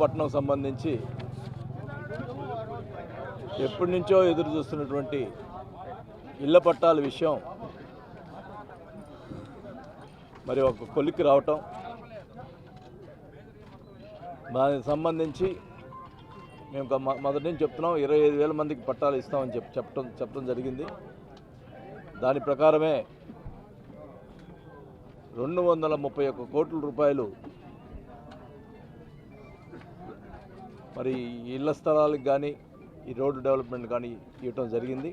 పట్టణం సంబంధించి ఎప్పటి నుంచో ఎదురు చూస్తున్నటువంటి ఇళ్ళ పట్టాల విషయం మరి ఒక కొలిక్కి రావటం దానికి సంబంధించి మేము ఒక మొదటి నుంచి చెప్తున్నాం ఇరవై ఐదు వేల మందికి పట్టాలు ఇస్తామని చెప్పి చెప్పడం చెప్పడం జరిగింది. దాని ప్రకారమే రెండు వందల ముప్పై ఒక్క కోట్ల రూపాయలు మరి ఇళ్ళ స్థలాలకు కానీ ఈ రోడ్డు డెవలప్మెంట్ కానీ ఇవ్వటం జరిగింది.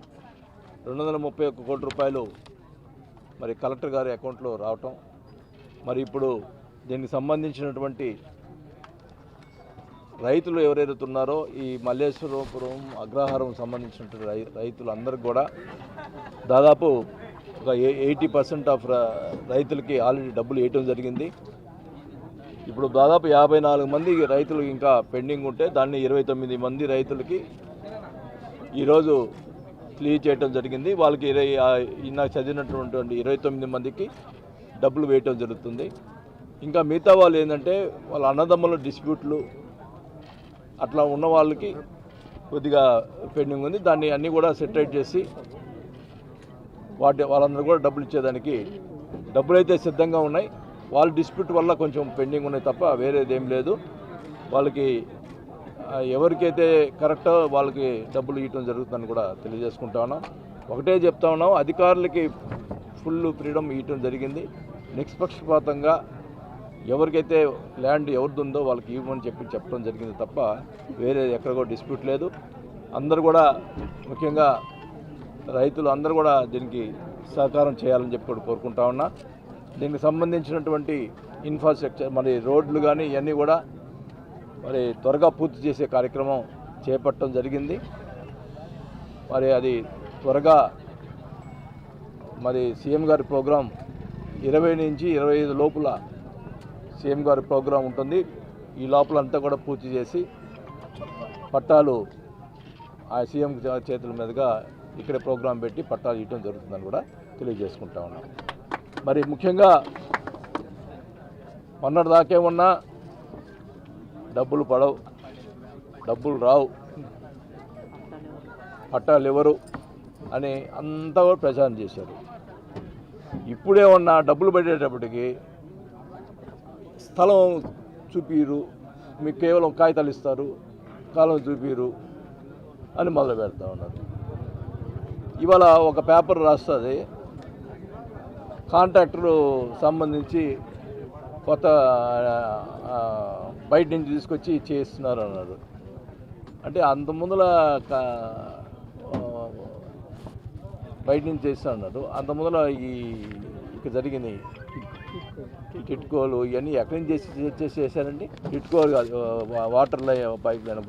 రెండు వందల ముప్పై ఒక్క కోటి రూపాయలు మరి కలెక్టర్ గారి అకౌంట్లో రావటం. మరి ఇప్పుడు దీనికి సంబంధించినటువంటి రైతులు ఎవరైతే ఉన్నారో ఈ మల్లేశ్వరపురం అగ్రహారం సంబంధించినటువంటి రై రైతులందరికీ కూడా దాదాపు ఒక ఎయిటీ పర్సెంట్ ఆఫ్ రైతులకి ఆల్రెడీ డబ్బులు వేయటం జరిగింది. ఇప్పుడు దాదాపు యాభై నాలుగు మంది రైతులు ఇంకా పెండింగ్ ఉంటే దాన్ని ఇరవై తొమ్మిది మంది రైతులకి ఈరోజు క్లియర్ చేయటం జరిగింది. వాళ్ళకి ఇరవై నాకు చదివినటువంటి ఇరవై తొమ్మిది మందికి డబ్బులు వేయటం జరుగుతుంది. ఇంకా మిగతా వాళ్ళు ఏంటంటే వాళ్ళ అన్నదమ్ముల డిస్ప్యూట్లు అట్లా ఉన్న వాళ్ళకి కొద్దిగా పెండింగ్ ఉంది. దాన్ని అన్నీ కూడా సెటరేట్ చేసి వాటి వాళ్ళందరూ కూడా డబ్బులు ఇచ్చేదానికి డబ్బులు అయితే సిద్ధంగా ఉన్నాయి. వాళ్ళ డిస్ప్యూట్ వల్ల కొంచెం పెండింగ్ ఉన్నాయి తప్ప వేరేది ఏం లేదు. వాళ్ళకి ఎవరికైతే కరెక్టో వాళ్ళకి డబ్బులు ఇవ్వటం జరుగుతుందని కూడా తెలియజేసుకుంటా ఉన్నాం. ఒకటే చెప్తా ఉన్నాం అధికారులకి ఫుల్ ఫ్రీడమ్ ఇవ్వటం జరిగింది. నిష్పక్షపాతంగా ఎవరికైతే ల్యాండ్ ఎవరిది ఉందో వాళ్ళకి ఇవ్వమని చెప్పి చెప్పడం జరిగింది తప్ప వేరే ఎక్కడ కూడా డిస్ప్యూట్ లేదు. అందరూ కూడా ముఖ్యంగా రైతులు అందరూ కూడా దీనికి సహకారం చేయాలని చెప్పి కూడా కోరుకుంటా ఉన్నా. దీనికి సంబంధించినటువంటి ఇన్ఫ్రాస్ట్రక్చర్ మరి రోడ్లు కానీ ఇవన్నీ కూడా మరి త్వరగా పూర్తి చేసే కార్యక్రమం చేపట్టడం జరిగింది. మరి అది త్వరగా మరి సీఎం గారి ప్రోగ్రాం ఇరవై నుంచి ఇరవై ఐదు లోపల సీఎం గారి ప్రోగ్రాం ఉంటుంది. ఈ లోపల అంతా కూడా పూర్తి చేసి పట్టాలు ఆ సీఎం చేతుల మీదుగా ఇక్కడే ప్రోగ్రాం పెట్టి పట్టాలు ఇవ్వడం జరుగుతుందని కూడా తెలియజేసుకుంటా ఉన్నాం. మరి ముఖ్యంగా మొన్నటి దాకే ఉన్నా డబ్బులు పడవు డబ్బులు రావు. పట్టాలు ఎవరు అని అంతా కూడా ప్రచారం చేశారు. ఇప్పుడే ఉన్న డబ్బులు పడేటప్పటికి స్థలం చూపిరు మీకు కేవలం కాగితాలు ఇస్తారు కాలం చూపిరు అని మొదలు పెడతా ఉన్నారు. ఇవాళ ఒక పేపర్ రాస్తుంది కాంట్రాక్టరు సంబంధించి కొత్త బయట నుంచి తీసుకొచ్చి చేస్తున్నారు అన్నారు అంటే అంత ముందుల బయట నుంచి చేస్తా అన్నారు అంత ముందుల ఈ ఇక జరిగింది. టిట్కోలు ఇవన్నీ ఎక్కడి నుంచి చేసి చేసి చేశారండి? కిట్కోలు కాదు వాటర్ లైన్ పైప్ లైన్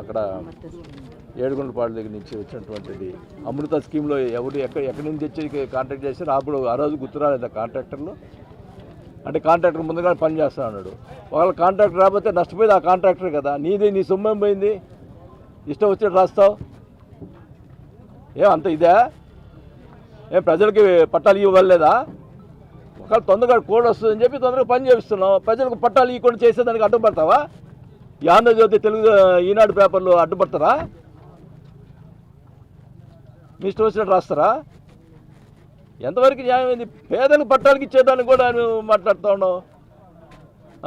అక్కడ ఏడుగుండపాడు దగ్గర నుంచి వచ్చినటువంటిది అమృత స్కీమ్లో ఎవరు ఎక్కడ ఎక్కడి నుంచి తెచ్చి కాంట్రాక్ట్ చేశారు అప్పుడు ఆ రోజు గుర్తురాలేదు కాంట్రాక్టర్లు అంటే కాంట్రాక్టర్ ముందుగా పని చేస్తా అన్నాడు ఒకవేళ కాంట్రాక్టర్ రాకపోతే నష్టపోయేది ఆ కాంట్రాక్టర్ కదా. నీది నీ సొమ్మేం పోయింది? ఇష్టం వచ్చినట్టు రాస్తావు? ఏం అంత ఇదే? ఏం ప్రజలకి పట్టాలు ఇవ్వలేదా? ఒకవేళ తొందరగా కోడ్ వస్తుందని చెప్పి తొందరగా పని చేపిస్తున్నావు. ప్రజలకు పట్టాలు ఇవ్వకుండా చేసేదానికి అడ్డుపడతావా? ఈ ఆంధ్రజ్యోతి తెలుగు ఈనాడు పేపర్లు అడ్డుపడతారా? మీ ఇష్టం వచ్చినట్టు రాస్తారా? ఎంతవరకు న్యాయమైంది? పేదలకు పట్టాలకి ఇచ్చేదానికి కూడా మాట్లాడుతూ ఉన్నావు.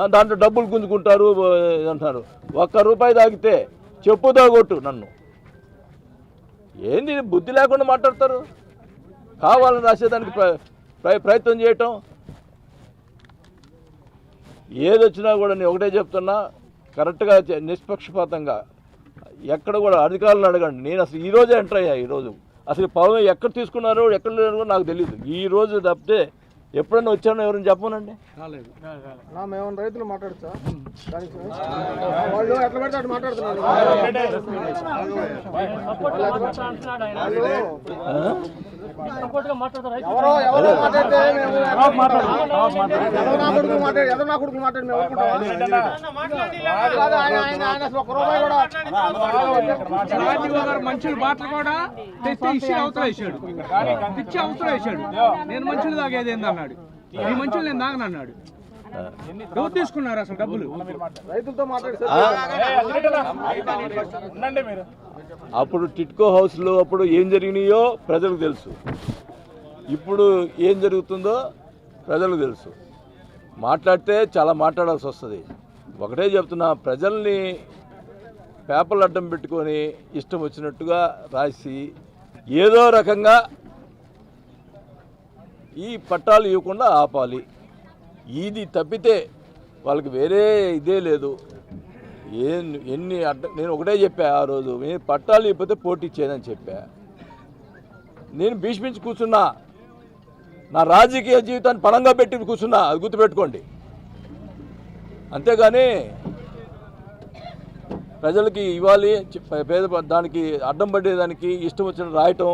దాంట్లో డబ్బులు గుంజుకుంటారు అంటున్నారు అంటారు. ఒక్క రూపాయి తాగితే చెప్పు తాగొట్టు నన్ను. ఏంది బుద్ధి లేకుండా మాట్లాడతారు. కావాలని రాసేదానికి ప్ర- ప్ర- ప్రయత్నం చేయటం. ఏదొచ్చినా కూడా నేను ఒకటే చెప్తున్నా కరెక్ట్గా నిష్పక్షపాతంగా ఎక్కడ కూడా అధికారులను అడగండి. నేను అసలు ఈరోజే ఎంటర్ అయ్యా ఈరోజు అసలు పవన్ ఎక్కడ తీసుకున్నారో ఎక్కడ లేరో నాకు తెలియదు ఈ రోజు తప్పితే ఎప్పుడైనా వచ్చానో ఎవరైనా మేము రైతులు మాట్లాడచ్చా? వాళ్ళు ఎట్లా పడితే అటు మాట్లాడుతున్నారు. ఎవరో నా కొడుకు మాట్లాడి మేము ఒక్క రూపాయి కూడా అవతల వేసాడు. తెచ్చి అవతల వేసాడు. నేను మంచులు తాగేది ఏంది అన్నాడు. ఈ మంచులు నేను దాగను అన్నాడు. ఎవరు తీసుకున్నారు అసలు డబ్బులు? రైతులతో మాట్లాడి అప్పుడు టిట్కో హౌస్లో అప్పుడు ఏం జరిగినాయో ప్రజలకు తెలుసు. ఇప్పుడు ఏం జరుగుతుందో ప్రజలకు తెలుసు. మాట్లాడితే చాలా మాట్లాడాల్సి వస్తుంది. ఒకటే చెప్తున్నా ప్రజల్ని పేపర్లు అడ్డం పెట్టుకొని ఇష్టం వచ్చినట్టుగా రాసి ఏదో రకంగా ఈ పట్టాలు ఇవ్వకుండా ఆపాలి. ఇది తప్పితే వాళ్ళకి వేరే ఇదే లేదు. ఏ ఎన్ని అడ్డ నేను ఒకటే చెప్పా ఆ రోజు నేను పట్టాలు ఇవ్వకపోతే పోటీ చేయదని చెప్పా. నేను భీష్మించి కూర్చున్నా. నా రాజకీయ జీవితాన్ని పణంగా పెట్టి కూర్చున్నా అది గుర్తుపెట్టుకోండి. అంతేగాని ప్రజలకి ఇవ్వాలి పేద దానికి అడ్డం పడేదానికి ఇష్టం వచ్చిన రాయటం.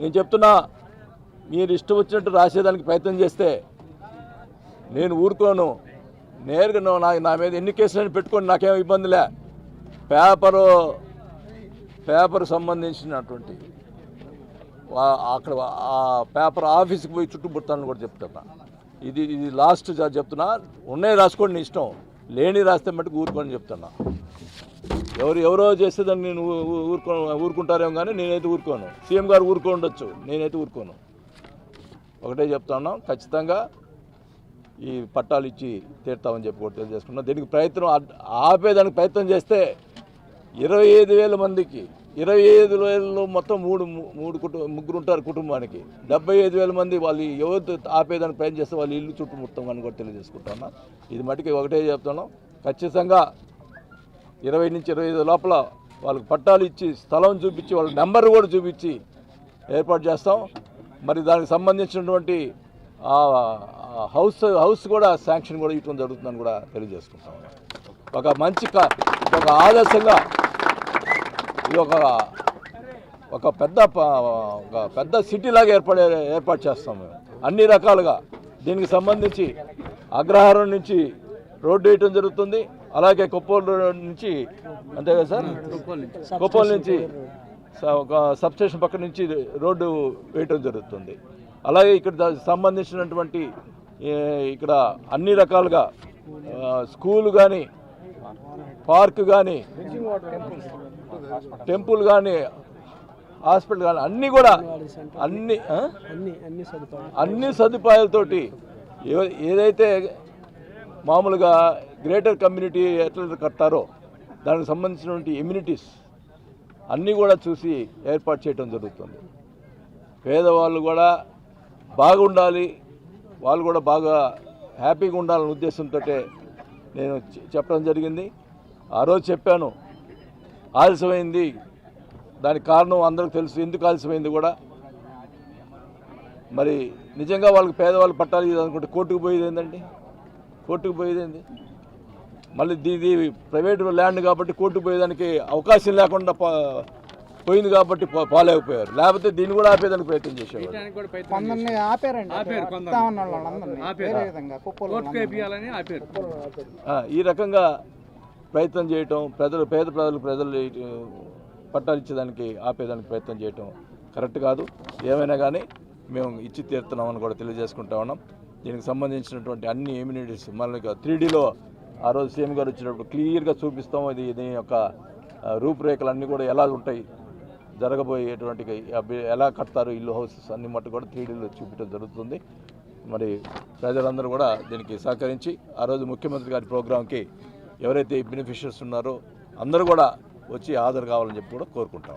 నేను చెప్తున్నా మీరు ఇష్టం వచ్చినట్టు రాసేదానికి ప్రయత్నం చేస్తే నేను ఊరుకోను. నేరుగా నువ్వు నా నా మీద ఎన్ని కేసులని పెట్టుకొని నాకేం ఇబ్బందిలే పేపరు పేపర్ సంబంధించినటువంటి వా- అక్కడ ఆ పేపర్ ఆఫీస్కి పోయి చుట్టుముట్టాలని కూడా చెప్తున్నా. ఇది ఇది లాస్ట్ చెప్తున్నా. ఉన్నాయి రాసుకోండి నీ ఇష్టం. లేని రాస్తే మట్టుకు ఊరుకోని చెప్తున్నా. ఎవరు ఎవరో చేస్తే దాన్ని నేను ఊరుకో ఊరుకుంటారేమో కానీ నేనైతే ఊరుకోను. సీఎం గారు ఊరుకో ఉండొచ్చు. నేనైతే ఊరుకోను. ఒకటే చెప్తా ఉన్నాం ఖచ్చితంగా ఈ పట్టాలు ఇచ్చి తీర్తామని చెప్పి కూడా తెలియజేసుకున్నాం. దీనికి ప్రయత్నం ఆపేదానికి ప్రయత్నం చేస్తే ఇరవై ఐదు వేల మందికి ఇరవై ఐదు వేలలో మొత్తం మూడు మూడు కుటుంబ ముగ్గురు ఉంటారు కుటుంబానికి. డెబ్బై ఐదు వేల మంది వాళ్ళు ఎవరు ఆపేదానికి ప్రయత్నం చేస్తే వాళ్ళు ఇల్లు చుట్టుముడతాం అని కూడా తెలియజేసుకుంటున్నాం ఇది మటుకి ఒకటే చెప్తున్నాం. ఖచ్చితంగా ఇరవై నుంచి ఇరవై ఐదు లోపల వాళ్ళకి పట్టాలు ఇచ్చి స్థలం చూపించి వాళ్ళ నెంబర్ కూడా చూపించి ఏర్పాటు చేస్తాం. మరి దానికి సంబంధించినటువంటి హౌస్ హౌస్ కూడా శాంక్షన్ కూడా ఇవ్వడం జరుగుతుందని కూడా తెలియజేసుకుంటాం. ఒక మంచి ఒక ఆదర్శంగా ఇది ఒక ఒక పెద్ద ఒక పెద్ద సిటీ లాగా ఏర్పడే ఏర్పాటు చేస్తాం మేము. అన్ని రకాలుగా దీనికి సంబంధించి అగ్రహారం నుంచి రోడ్డు వేయటం జరుగుతుంది. అలాగే కొప్పోలు నుంచి అంతే కదా సార్? కొప్పోలు నుంచి ఒక సబ్స్టేషన్ పక్క నుంచి రోడ్డు వేయటం జరుగుతుంది. అలాగే ఇక్కడ సంబంధించినటువంటి ఇక్కడ అన్ని రకాలుగా స్కూల్ కానీ పార్క్ కానీ టెంపుల్ కానీ హాస్పిటల్ కానీ అన్నీ కూడా అన్ని అన్ని సదుపాయాలతోటి ఏ- ఏదైతే మామూలుగా గ్రేటర్ కమ్యూనిటీ ఎట్లా కట్టారో దానికి సంబంధించినటువంటి ఇమ్యూనిటీస్ అన్నీ కూడా చూసి ఏర్పాటు చేయడం జరుగుతుంది. పేదవాళ్ళు కూడా బాగుండాలి వాళ్ళు కూడా బాగా హ్యాపీగా ఉండాలనే ఉద్దేశంతో నేను చెప్పడం జరిగింది. ఆ రోజు చెప్పాను ఆలస్యమైంది దానికి కారణం అందరికి తెలుసు ఎందుకు ఆలస్యమైంది కూడా. మరి నిజంగా వాళ్ళకి పేదవాళ్ళు పట్టాలి అనుకుంటే కోర్టుకు పోయేది ఏంటండి కోర్టుకు పోయేది ఏంది? మళ్ళీ దీది ప్రైవేట్ ల్యాండ్ కాబట్టి కోర్టుకు పోయేదానికి అవకాశం లేకుండా పో- పోయింది కాబట్టి పో- పోలేకపోయారు లేకపోతే దీన్ని కూడా ఆపేదానికి ప్రయత్నం చేసేవారు ఆ, ఈ రకంగా ప్రయత్నం చేయటం ప్రజలు పేద ప్రజలు ప్రజలు పట్టాలు ఇచ్చేదానికి ఆపేదానికి ప్రయత్నం చేయటం కరెక్ట్ కాదు. ఏమైనా కానీ మేము ఇచ్చి తీరుతున్నామని కూడా తెలియజేసుకుంటా ఉన్నాం. దీనికి సంబంధించినటువంటి అన్ని ఇమ్యూనిటీస్ మళ్ళీ త్రీ డీలో ఆ రోజు సీఎం గారు వచ్చినప్పుడు క్లియర్గా చూపిస్తాం ఇది దీని యొక్క రూపురేఖలన్నీ రూపురేఖలు అన్నీ కూడా ఎలా ఉంటాయి జరగబోయేటువంటి ఎలా కడతారు ఇల్లు హౌసెస్ అన్ని మట్టు కూడా త్రీడీలో చూపించడం జరుగుతుంది. మరి ప్రజలందరూ కూడా దీనికి సహకరించి ఆ రోజు ముఖ్యమంత్రి గారి ప్రోగ్రాంకి ఎవరైతే బెనిఫిషియర్స్ ఉన్నారో అందరూ కూడా వచ్చి హాజరు కావాలని చెప్పి కూడా కోరుకుంటాం